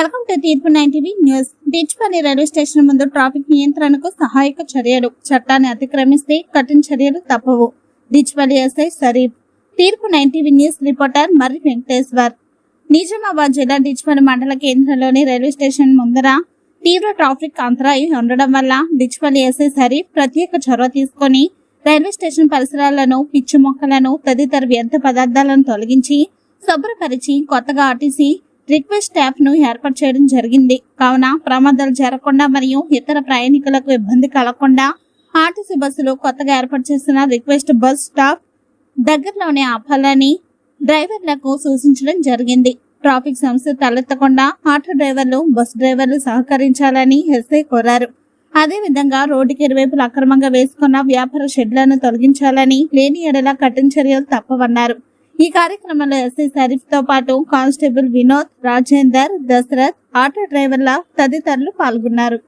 Welcome to Teerpu nine TV news. Dichpally railway station ముందు traffic నియంత్రణకు సహాయక చర్యలు. చట్టాన్ని అతిక్రమిస్తే కఠిన చర్యలు తప్పవు. Dichpally SI Sharif Teerpu nine TV news reporter Marri Venkateshwar. Nizamabad జిల్లా డిచ్పల్లి మండల కేంద్రంలోని రైల్వే స్టేషన్ ముందర తీవ్ర ట్రాఫిక్ అంతరాయం ఉండడం వల్ల డిచ్పల్లి ఎస్ఐ సరీఫ్ ప్రత్యేక చొరవ తీసుకొని రైల్వే స్టేషన్ పరిసరాలను పిచ్చి మొక్కలను తదితర వ్యర్థ పదార్థాలను తొలగించి శుభ్రపరిచి కొత్తగా ఆర్టీసీ రిక్వెస్ట్ స్టాఫ్ను ఏర్పాటు చేయడం జరిగింది. కావున ప్రమాదాలు జరగకుండా మరియు ఇతర ప్రయాణికులకు ఇబ్బంది కలగకుండా ఆర్టీసీ బస్సులు కొత్తగా ఏర్పాటు చేసిన రిక్వెస్ట్ బస్ స్టాప్ దగ్గరలోనే ఆపాలని డ్రైవర్లకు సూచించడం జరిగింది. ట్రాఫిక్ సమస్య తలెత్తకుండా ఆటో డ్రైవర్లు బస్ డ్రైవర్లు సహకరించాలని ఎస్ఐ కోరారు. అదేవిధంగా రోడ్డుకి ఇరువైపులు అక్రమంగా వేసుకున్న వ్యాపార షెడ్లను తొలగించాలని లేని ఎడల కఠిన చర్యలు తప్పవన్నారు. ఈ కార్యక్రమంలో ఎస్ఐ షరీఫ్తో పాటు కానిస్టేబుల్ వినోద్ రాజేందర్ దశరథ్ ఆటో డ్రైవర్ల తదితరులు పాల్గొన్నారు.